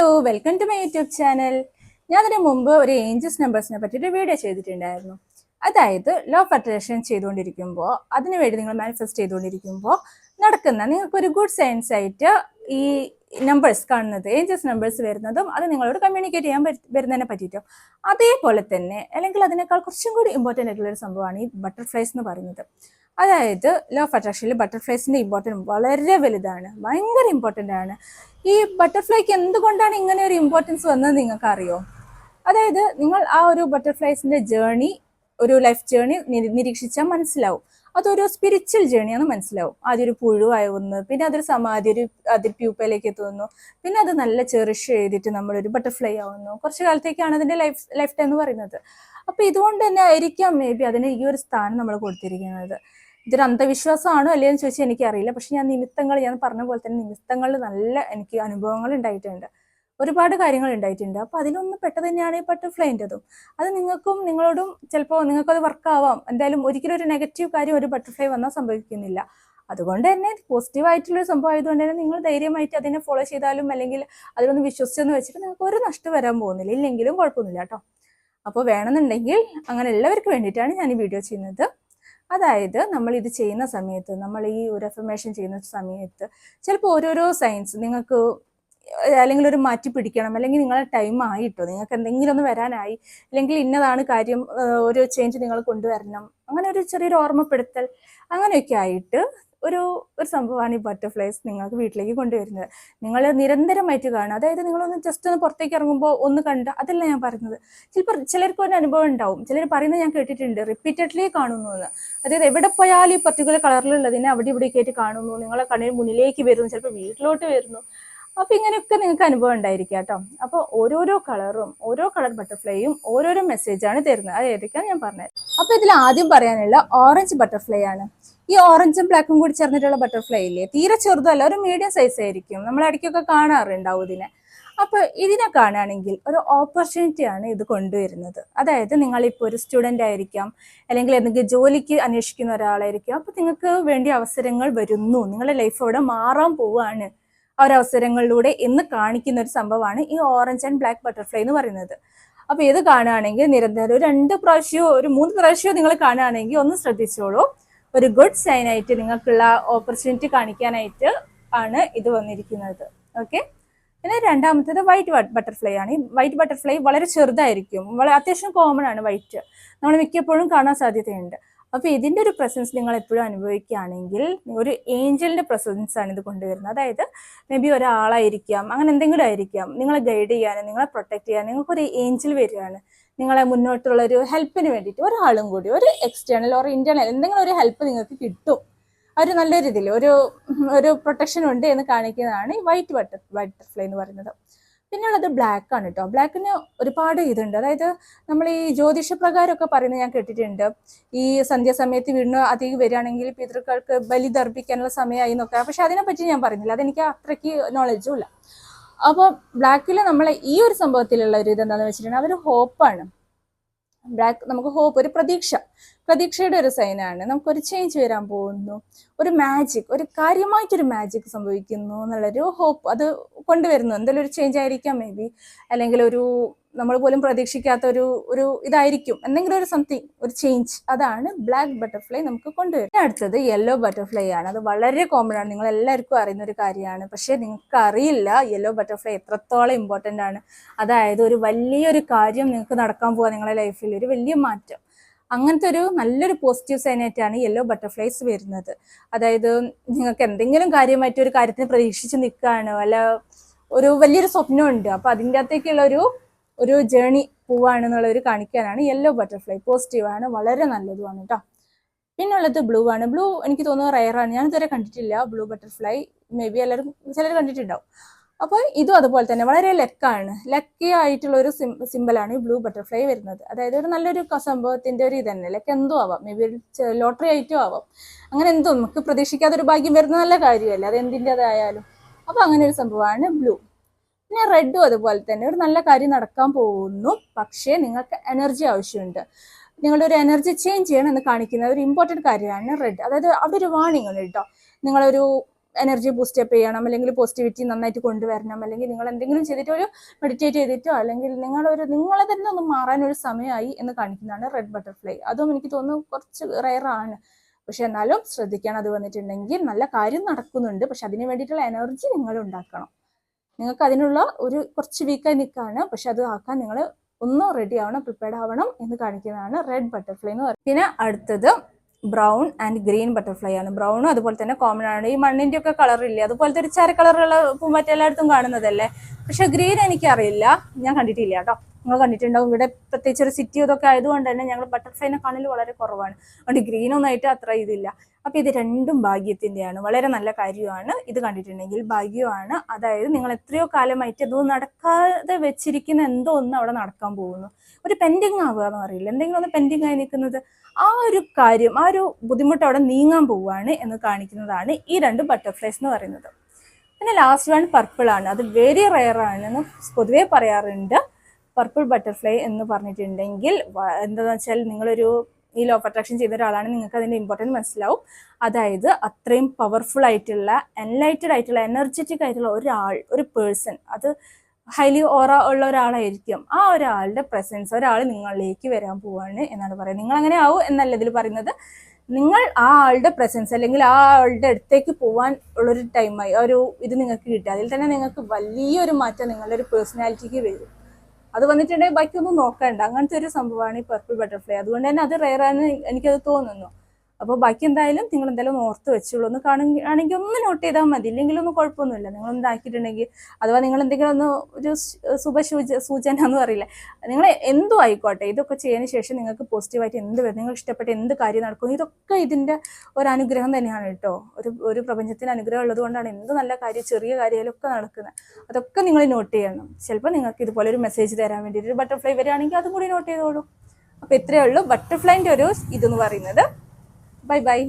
Hello welcome to my YouTube channel ഞാൻ അതിന് മുമ്പ് ഒരു ഏഞ്ചസ് നമ്പേഴ്സിനെ പറ്റിയിട്ട് വീഡിയോ ചെയ്തിട്ടുണ്ടായിരുന്നു. അതായത് ലോ ഓഫ് ചെയ്തുകൊണ്ടിരിക്കുമ്പോൾ അതിനുവേണ്ടി നിങ്ങൾ മാനിഫെസ്റ്റ് ചെയ്തുകൊണ്ടിരിക്കുമ്പോൾ നടക്കുന്ന നിങ്ങൾക്കൊരു ഗുഡ് സയൻസ് ആയിട്ട് ഈ നമ്പേഴ്സ് കാണുന്നത് ഏഞ്ചസ് നമ്പേഴ്സ് വരുന്നതും അത് നിങ്ങളോട് കമ്മ്യൂണിക്കേറ്റ് ചെയ്യാൻ വരുന്നതിനെ പറ്റിയിട്ടും. അതേപോലെ തന്നെ അല്ലെങ്കിൽ അതിനേക്കാൾ കുറച്ചും കൂടി ഇമ്പോർട്ടന്റ് ആയിട്ടുള്ള ഒരു സംഭവമാണ് ഈ ബട്ടർഫ്ലൈസ് എന്ന് പറയുന്നത്. അതായത് ലോ ഓഫ് അട്രാക്ഷനിൽ ബട്ടർഫ്ലൈസിന്റെ ഇമ്പോർട്ടൻസ് വളരെ വലുതാണ് ഭയങ്കര ഇമ്പോർട്ടന്റ് ആണ്. ഈ ബട്ടർഫ്ലൈക്ക് എന്തുകൊണ്ടാണ് ഇങ്ങനെ ഒരു ഇമ്പോർട്ടൻസ് വന്നത് നിങ്ങൾക്ക് അറിയോ അതായത് നിങ്ങൾ ആ ഒരു ബട്ടർഫ്ലൈസിന്റെ ജേണി ഒരു ലൈഫ് ജേണി നിരീക്ഷിച്ചാൽ മനസ്സിലാവും. അതൊരു സ്പിരിച്വൽ ജേണിയാന്ന് മനസ്സിലാവും. ആദ്യം ഒരു പുഴുവാകുന്നു പിന്നെ അതൊരു സമാധി ഒരു അതിൽ പ്യൂപ്പയിലേക്ക് എത്തുന്നു പിന്നെ അത് നല്ല ചെറിഷ് ചെയ്തിട്ട് നമ്മളൊരു ബട്ടർഫ്ലൈ ആവുന്നു. കുറച്ച് കാലത്തേക്കാണ് അതിന്റെ ലൈഫ് ലൈഫ് ടൈം എന്ന് പറയുന്നത്. അപ്പോൾ ഇതുകൊണ്ട് തന്നെ ആയിരിക്കാം മേ ബി അതിന് ഈ ഒരു സ്ഥാനം നമ്മൾ കൊടുത്തിരിക്കുന്നത്. ഇതൊരു അന്ധവിശ്വാസമാണോ അല്ലയോ എന്ന് ചോദിച്ചാൽ എനിക്കറിയില്ല. പക്ഷെ ഞാൻ നിമിത്തങ്ങൾ ഞാൻ പറഞ്ഞ പോലെ തന്നെ നിമിത്തങ്ങളിൽ നല്ല എനിക്ക് അനുഭവങ്ങൾ ഉണ്ടായിട്ടുണ്ട്. ഒരുപാട് കാര്യങ്ങൾ ഉണ്ടായിട്ടുണ്ട്. അപ്പോൾ അതിലൊന്ന് പെട്ടത് തന്നെയാണ് ഈ ബട്ടർഫ്ലൈന്റെതും അത് നിങ്ങൾക്കും നിങ്ങളോടും ചിലപ്പോൾ നിങ്ങൾക്കത് വർക്കാവാം. എന്തായാലും ഒരിക്കലും ഒരു നെഗറ്റീവ് കാര്യം ഒരു ബട്ടർഫ്ലൈ വന്നാൽ സംഭവിക്കുന്നില്ല. അതുകൊണ്ട് തന്നെ പോസിറ്റീവ് ആയിട്ടുള്ള സംഭവം ആയതുകൊണ്ട് തന്നെ നിങ്ങൾ ധൈര്യമായിട്ട് അതിനെ ഫോളോ ചെയ്താലും അല്ലെങ്കിൽ അതിലൊന്ന് വിശ്വസിച്ചെന്ന് വെച്ചിട്ട് നിങ്ങൾക്ക് ഒരു നഷ്ടം വരാൻ പോകുന്നില്ല. ഇല്ലെങ്കിലും കുഴപ്പമൊന്നുമില്ല കേട്ടോ. അപ്പോൾ വേണമെന്നുണ്ടെങ്കിൽ അങ്ങനെ എല്ലാവർക്കും വേണ്ടിയിട്ടാണ് ഞാൻ ഈ വീഡിയോ ചെയ്യുന്നത്. അതായത് നമ്മൾ ഇത് ചെയ്യുന്ന സമയത്ത് നമ്മൾ ഈ ഒരു അഫർമേഷൻ ചെയ്യുന്ന സമയത്ത് ചിലപ്പോൾ ഓരോരോ സയൻസ് നിങ്ങൾക്ക് അല്ലെങ്കിൽ ഒരു മാറ്റി പിടിക്കണം അല്ലെങ്കിൽ നിങ്ങളെ ടൈം ആയിട്ടോ നിങ്ങൾക്ക് എന്തെങ്കിലും ഒന്ന് വരാനായി അല്ലെങ്കിൽ ഇന്നതാണ് കാര്യം ഒരു ചേഞ്ച് നിങ്ങൾ കൊണ്ടുവരണം അങ്ങനെ ഒരു ചെറിയൊരു ഓർമ്മപ്പെടുത്തൽ അങ്ങനെയൊക്കെ ആയിട്ട് ഒരു ഒരു സംഭവമാണ് ഈ ബട്ടർഫ്ലൈസ് നിങ്ങൾക്ക് വീട്ടിലേക്ക് കൊണ്ടുവരുന്നത്. നിങ്ങൾ നിരന്തരമായിട്ട് കാണുക അതായത് നിങ്ങളൊന്ന് ജസ്റ്റ് ഒന്ന് പുറത്തേക്ക് ഇറങ്ങുമ്പോൾ ഒന്ന് കണ്ട അതല്ല ഞാൻ പറയുന്നത്. ചിലപ്പോൾ ചിലർക്ക് ഒരു അനുഭവം ഉണ്ടാവും. ചിലർ പറയുന്നത് ഞാൻ കേട്ടിട്ടുണ്ട് റിപ്പീറ്റഡ്ലി കാണുന്നു എന്ന് അതായത് എവിടെ പോയാലും ഈ പർട്ടിക്കുലർ കളറിലുള്ളതിനെ അവിടെ ഇവിടെയൊക്കെ ആയിട്ട് കാണുന്നു. നിങ്ങളെ കണ്ണിന് മുന്നിലേക്ക് വരുന്നു. ചിലപ്പോൾ വീട്ടിലോട്ട് വരുന്നു. അപ്പൊ ഇങ്ങനെയൊക്കെ നിങ്ങൾക്ക് അനുഭവം ഉണ്ടായിരിക്കുക കേട്ടോ. അപ്പോൾ ഓരോരോ കളറും ഓരോ കളർ ബട്ടർഫ്ലൈയും ഓരോരോ മെസ്സേജാണ് തരുന്നത്. അത് ഏതൊക്കെയാണ് ഞാൻ പറഞ്ഞത് അപ്പൊ ഇതിൽ ആദ്യം പറയാനുള്ള ഓറഞ്ച് ബട്ടർഫ്ലൈ ആണ്. ഈ ഓറഞ്ചും ബ്ലാക്കും കൂടി ചേർന്നിട്ടുള്ള ബട്ടർഫ്ലൈ ഇല്ലേ? തീരെ ചെറുതല്ല ഒരു മീഡിയം സൈസ് ആയിരിക്കും. നമ്മൾ ഇടയ്ക്കൊക്കെ കാണാറുണ്ടാവും ഇതിനെ. അപ്പൊ ഇതിനെ കാണുകയാണെങ്കിൽ ഒരു ഓപ്പർച്യൂണിറ്റി ആണ് ഇത് കൊണ്ടുവരുന്നത്. അതായത് നിങ്ങൾ നിങ്ങളിപ്പോൾ ഒരു സ്റ്റുഡന്റ് ആയിരിക്കാം അല്ലെങ്കിൽ എന്തെങ്കിലും ജോലിക്ക് അന്വേഷിക്കുന്ന ഒരാളായിരിക്കാം. അപ്പൊ നിങ്ങൾക്ക് വേണ്ടി അവസരങ്ങൾ വരുന്നു. നിങ്ങളുടെ ലൈഫ് അവിടെ മാറാൻ പോവുകയാണ്. ആ ഒരു അവസരങ്ങളിലൂടെ എന്ന് കാണിക്കുന്ന ഒരു സംഭവമാണ് ഈ ഓറഞ്ച് ആൻഡ് ബ്ലാക്ക് ബട്ടർഫ്ലൈ എന്ന് പറയുന്നത്. അപ്പൊ ഇത് കാണുകയാണെങ്കിൽ നിരന്തരം രണ്ട് പ്രാവശ്യമോ ഒരു മൂന്ന് പ്രാവശ്യമോ നിങ്ങൾ കാണുകയാണെങ്കിൽ ഒന്ന് ശ്രദ്ധിച്ചോളൂ. ഒരു ഗുഡ് സൈൻ ആയിട്ട് നിങ്ങൾക്കുള്ള ഓപ്പർച്യൂണിറ്റി കാണിക്കാനായിട്ട് ആണ് ഇത് വന്നിരിക്കുന്നത്. ഓക്കെ പിന്നെ രണ്ടാമത്തേത് വൈറ്റ് ബട്ടർഫ്ലൈ ആണ്. വൈറ്റ് ബട്ടർഫ്ലൈ വളരെ ചെറുതായിരിക്കും. വളരെ അത്യാവശ്യം കോമൺ ആണ് വൈറ്റ് നമ്മൾ മിക്കപ്പോഴും കാണാൻ സാധ്യതയുണ്ട്. അപ്പൊ ഇതിന്റെ ഒരു പ്രസൻസ് നിങ്ങൾ എപ്പോഴും അനുഭവിക്കുകയാണെങ്കിൽ ഒരു ഏഞ്ചലിന്റെ പ്രസൻസ് ആണ് ഇത് കൊണ്ടുവരുന്നത്. അതായത് മേ ബി ഒരാളായിരിക്കാം അങ്ങനെ എന്തെങ്കിലും ആയിരിക്കാം. നിങ്ങളെ ഗൈഡ് ചെയ്യാനും നിങ്ങളെ പ്രൊട്ടക്ട് ചെയ്യാൻ നിങ്ങൾക്ക് ഒരു ഏഞ്ചൽ വരികയാണ്. നിങ്ങളെ മുന്നോട്ടുള്ള ഒരു ഹെൽപ്പിന് വേണ്ടിയിട്ട് ഒരാളും കൂടി ഒരു എക്സ്റ്റേണൽ ഓർ ഇന്റേണൽ എന്തെങ്കിലും ഒരു ഹെൽപ്പ് നിങ്ങൾക്ക് കിട്ടും. ഒരു നല്ലൊരു ഇതിൽ ഒരു ഒരു പ്രൊട്ടക്ഷൻ ഉണ്ട് എന്ന് കാണിക്കുന്നതാണ് വൈറ്റ് ബട്ടർ ബട്ടർഫ്ലൈ എന്ന് പറയുന്നത്. പിന്നെ ഉള്ളത് ബ്ലാക്ക് ആണ് കേട്ടോ ബ്ലാക്കിന് ഒരുപാട് ഇതുണ്ട്. അതായത് നമ്മൾ ഈ ജ്യോതിഷ പ്രകാരമൊക്കെ പറയുന്നത് ഞാൻ കേട്ടിട്ടുണ്ട്. ഈ സന്ധ്യാസമയത്ത് വീടിന് അധികം വരികയാണെങ്കിൽ പിതൃക്കൾക്ക് ബലി ദർപ്പിക്കാനുള്ള സമയമായി എന്നൊക്കെ. പക്ഷെ അതിനെപ്പറ്റി ഞാൻ പറയുന്നില്ല. അതെനിക്ക് അത്രയ്ക്ക് നോളജും ഇല്ല. അപ്പോൾ ബ്ലാക്കിൽ നമ്മളെ ഈ ഒരു സംഭവത്തിലുള്ള ഒരു ഇതെന്താണെന്ന് വെച്ചിട്ടുണ്ടെങ്കിൽ അവർ ഹോപ്പാണ് ബ്ലാക്ക് നമുക്ക് ഹോപ്പ് ഒരു പ്രതീക്ഷ. പ്രതീക്ഷയുടെ ഒരു സൈനാണ് നമുക്കൊരു ചേഞ്ച് വരാൻ പോകുന്നു. ഒരു മാജിക് ഒരു കാര്യമായിട്ടൊരു മാജിക് സംഭവിക്കുന്നു എന്നുള്ളൊരു ഹോപ്പ് അത് കൊണ്ടുവരുന്നു. എന്തെങ്കിലും ഒരു ചേഞ്ച് ആയിരിക്കാം മേ ബി അല്ലെങ്കിൽ ഒരു നമ്മൾ പോലും പ്രതീക്ഷിക്കാത്ത ഒരു ഒരു ഇതായിരിക്കും. എന്തെങ്കിലും ഒരു സംതിങ് ഒരു ചേഞ്ച് അതാണ് ബ്ലാക്ക് ബട്ടർഫ്ലൈ നമുക്ക് കൊണ്ടുവരും അടുത്തത് യെല്ലോ ബട്ടർഫ്ലൈ ആണ്. അത് വളരെ കോമൺ ആണ്. നിങ്ങൾ എല്ലാവർക്കും അറിയുന്ന ഒരു കാര്യമാണ്. പക്ഷേ നിങ്ങൾക്ക് അറിയില്ല യെല്ലോ ബട്ടർഫ്ലൈ എത്രത്തോളം ഇമ്പോർട്ടന്റ് ആണ്. അതായത് ഒരു വലിയൊരു കാര്യം നിങ്ങൾക്ക് നടക്കാൻ പോവുക നിങ്ങളുടെ ലൈഫിൽ ഒരു വലിയ മാറ്റം. അങ്ങനത്തെ ഒരു നല്ലൊരു പോസിറ്റീവ് സൈനായിട്ടാണ് യെല്ലോ ബട്ടർഫ്ലൈസ് വരുന്നത്. അതായത് നിങ്ങൾക്ക് എന്തെങ്കിലും കാര്യമായിട്ട് ഒരു കാര്യത്തിന് പ്രതീക്ഷിച്ച് നിൽക്കുകയാണ്? അല്ല ഒരു വലിയൊരു സ്വപ്നമുണ്ട്. അപ്പൊ അതിന്റെ അകത്തേക്കുള്ള ഒരു ഒരു ജേണി ഒരു കാണിക്കാനാണ് യെല്ലോ ബട്ടർഫ്ലൈ പോസിറ്റീവ് ആണ് വളരെ നല്ലതുമാണ് കേട്ടോ പിന്നുള്ളത് ബ്ലൂ ആണ്. ബ്ലൂ എനിക്ക് തോന്നുന്നത് റയർ ആണ്. ഞാൻ ഇതുവരെ കണ്ടിട്ടില്ല ബ്ലൂ ബട്ടർഫ്ലൈ മേ ബി എല്ലാവരും ചിലർ കണ്ടിട്ടുണ്ടാവും. അപ്പോൾ ഇതും അതുപോലെ തന്നെ വളരെ ലക്കാണ്. ലക്കി ആയിട്ടുള്ള ഒരു സിമ്പിളാണ് ഈ ബ്ലൂ ബട്ടർഫ്ലൈ വരുന്നത്. അതായത് ഒരു നല്ലൊരു സംഭവത്തിന്റെ ഒരു ഇത് തന്നെ ലക്ക് എന്തോ ആവാം. മേ ബി ഒരു ലോട്ടറി ആയിട്ടും ആവാം. അങ്ങനെ എന്തോ നമുക്ക് പ്രതീക്ഷിക്കാത്തൊരു ഭാഗ്യം വരുന്ന നല്ല കാര്യമല്ലേ? അത് എന്തിന്റെതായാലും അപ്പോൾ അങ്ങനെ ഒരു സംഭവമാണ് ബ്ലൂ പിന്നെ റെഡും അതുപോലെ തന്നെ. ഒരു നല്ല കാര്യം നടക്കാൻ പോകുന്നു. പക്ഷേ നിങ്ങൾക്ക് എനർജി ആവശ്യമുണ്ട്. നിങ്ങളുടെ ഒരു എനർജി ചേഞ്ച് ചെയ്യണം എന്ന് കാണിക്കുന്ന ഒരു ഇമ്പോർട്ടന്റ് കാര്യമാണ് റെഡ്. അതായത് അവിടെ ഒരു വാണിംഗ് ഉണ്ട് കേട്ടോ. നിങ്ങളൊരു എനർജി ബൂസ്റ്റപ്പ് ചെയ്യണം അല്ലെങ്കിൽ പോസിറ്റിവിറ്റി നന്നായിട്ട് കൊണ്ടുവരണം അല്ലെങ്കിൽ നിങ്ങൾ എന്തെങ്കിലും ചെയ്തിട്ട് ഒരു മെഡിറ്റേറ്റ് ചെയ്തിട്ടോ അല്ലെങ്കിൽ നിങ്ങളൊരു നിങ്ങളെ തന്നെ ഒന്ന് മാറാൻ ഒരു സമയമായി എന്ന് കാണിക്കുന്നതാണ് റെഡ് ബട്ടർഫ്ലൈ അതും എനിക്ക് തോന്നുന്നു കുറച്ച് റയറാണ് പക്ഷെ എന്നാലും ശ്രദ്ധിക്കണം അത് വന്നിട്ടുണ്ടെങ്കിൽ നല്ല കാര്യം നടക്കുന്നുണ്ട്. പക്ഷെ അതിന് വേണ്ടിയിട്ടുള്ള എനർജി നിങ്ങൾ ഉണ്ടാക്കണം. നിങ്ങൾക്ക് അതിനുള്ള ഒരു കുറച്ച് വീക്കായി നിൽക്കുകയാണ് പക്ഷെ അത് ആക്കാൻ നിങ്ങൾ ഒന്ന് റെഡി ആവണം പ്രിപ്പയർഡ് ആവണം എന്ന് കാണിക്കുന്നതാണ് റെഡ് ബട്ടർഫ്ലൈ എന്ന് പറയുന്നത്. പിന്നെ അടുത്തത് ബ്രൗൺ ആൻഡ് ഗ്രീൻ ബട്ടർഫ്ലൈ ആണ്. ബ്രൗണും അതുപോലെ തന്നെ കോമൺ ആണ്. ഈ മണ്ണിന്റെ ഒക്കെ കളർ ഇല്ലേ? അതുപോലത്തെ ഒരു ചാര കളറുള്ള പൂമ്പാറ്റ എല്ലായിടത്തും കാണുന്നതല്ലേ? പക്ഷെ ഗ്രീൻ എനിക്കറിയില്ല. ഞാൻ കണ്ടിട്ടില്ല കേട്ടോ. നിങ്ങൾ കണ്ടിട്ടുണ്ടാവും. ഇവിടെ പ്രത്യേകിച്ച് ഒരു സിറ്റി ഇതൊക്കെ ആയതുകൊണ്ട് തന്നെ ഞങ്ങൾ ബട്ടർഫ്ലൈനെ കാണൽ വളരെ കുറവാണ്. അതുകൊണ്ട് ഗ്രീൻ ഒന്നായിട്ട് അത്ര ഇതില്ല. അപ്പൊ ഇത് രണ്ടും ഭാഗ്യത്തിന്റെയാണ് വളരെ നല്ല കാര്യമാണ്. ഇത് കണ്ടിട്ടുണ്ടെങ്കിൽ ഭാഗ്യമാണ്. അതായത് നിങ്ങൾ എത്രയോ കാലമായിട്ട് അതൊന്നും നടക്കാതെ വെച്ചിരിക്കുന്ന എന്തോ ഒന്ന് അവിടെ നടക്കാൻ പോകുന്നു. ഒരു പെൻഡിങ് ആവുക എന്ന് പറയില്ല? എന്തെങ്കിലും ഒന്ന് പെൻഡിങ് ആയി നിൽക്കുന്നത് ആ ഒരു കാര്യം ആ ഒരു ബുദ്ധിമുട്ട് അവിടെ നീങ്ങാൻ പോവുകയാണ് എന്ന് കാണിക്കുന്നതാണ് ഈ രണ്ട് ബട്ടർഫ്ലൈസ് എന്ന് പറയുന്നത്. പിന്നെ ലാസ്റ്റ് വൺ പർപ്പിൾ ആണ്. അത് വെരി റയർ ആണെന്ന് പൊതുവേ പറയാറുണ്ട്. പർപ്പിൾ ബട്ടർഫ്ലൈ എന്ന് പറഞ്ഞിട്ടുണ്ടെങ്കിൽ എന്താണെന്ന് വെച്ചാൽ നിങ്ങളൊരു ഈ ലോ അട്രാക്ഷൻ ചെയ്ത ഒരാളാണ് നിങ്ങൾക്ക് അതിന്റെ ഇമ്പോർട്ടൻസ് മനസ്സിലാവും. അതായത് അത്രയും പവർഫുൾ ആയിട്ടുള്ള എൻലൈറ്റഡ് ആയിട്ടുള്ള എനർജറ്റിക് ആയിട്ടുള്ള ഒരാൾ ഒരു പേഴ്സൺ അത് ഹൈലി ഓറ ഉള്ള ഒരാളായിരിക്കും. ആ ഒരാളുടെ പ്രസൻസ് ഒരാൾ നിങ്ങളിലേക്ക് വരാൻ പോവാണ് എന്നാണ് പറയുന്നത്. നിങ്ങൾ അങ്ങനെ ആവും എന്നല്ല ഇതിൽ പറയുന്നത്. നിങ്ങൾ ആ ആളുടെ പ്രസൻസ് അല്ലെങ്കിൽ ആ ആളുടെ അടുത്തേക്ക് പോവാൻ ഉള്ളൊരു ടൈമായി ഒരു ഇത് നിങ്ങൾക്ക് കിട്ടുക. അതിൽ തന്നെ നിങ്ങൾക്ക് വലിയൊരു മാറ്റം നിങ്ങളുടെ ഒരു പേഴ്സണാലിറ്റിക്ക് വരും. അത് വന്നിട്ടുണ്ടെങ്കിൽ ബാക്കിയൊന്നും നോക്കണ്ട. അങ്ങനത്തെ ഒരു സംഭവമാണ് ഈ പർപ്പിൾ ബട്ടർഫ്ലൈ അതുകൊണ്ട് തന്നെ അത് റെയറാണ് എനിക്കത് തോന്നുന്നു. അപ്പോൾ ബാക്കി എന്തായാലും നിങ്ങൾ എന്തായാലും ഓർത്ത് വെച്ചോളൂ. ഒന്ന് കാണുകയാണെങ്കിൽ ഒന്ന് നോട്ട് ചെയ്താൽ മതി. ഇല്ലെങ്കിൽ ഒന്നും കുഴപ്പമൊന്നുമില്ല. നിങ്ങൾ എന്താക്കിയിട്ടുണ്ടെങ്കിൽ അഥവാ നിങ്ങൾ എന്തെങ്കിലും ഒന്ന് ഒരു ശുഭസൂച സൂചന എന്ന് പറയില്ല? നിങ്ങൾ എന്തും ആയിക്കോട്ടെ. ഇതൊക്കെ ചെയ്യുന്ന ശേഷം നിങ്ങൾക്ക് പോസിറ്റീവായിട്ട് എന്ത് വരും? നിങ്ങൾ ഇഷ്ടപ്പെട്ട എന്ത് കാര്യം നടക്കും ഇതൊക്കെ ഇതിന്റെ ഒരു അനുഗ്രഹം തന്നെയാണ് കേട്ടോ. ഒരു ഒരു പ്രപഞ്ചത്തിന് അനുഗ്രഹം ഉള്ളത് കൊണ്ടാണ് എന്ത് നല്ല കാര്യം ചെറിയ കാര്യങ്ങളൊക്കെ നടക്കുന്നത്. അതൊക്കെ നിങ്ങൾ നോട്ട് ചെയ്യണം. ചിലപ്പോൾ നിങ്ങൾക്ക് ഇതുപോലെ ഒരു മെസ്സേജ് തരാൻ വേണ്ടിയിട്ട് ഒരു ബട്ടർഫ്ലൈ വരികയാണെങ്കിൽ അതും കൂടി നോട്ട് ചെയ്തോളൂ. അപ്പോൾ ഇത്രയേ ഉള്ളൂ. ബട്ടർഫ്ലൈന്റെ ഒരു ഇതെന്ന് പറയുന്നത് ബൈ ബൈ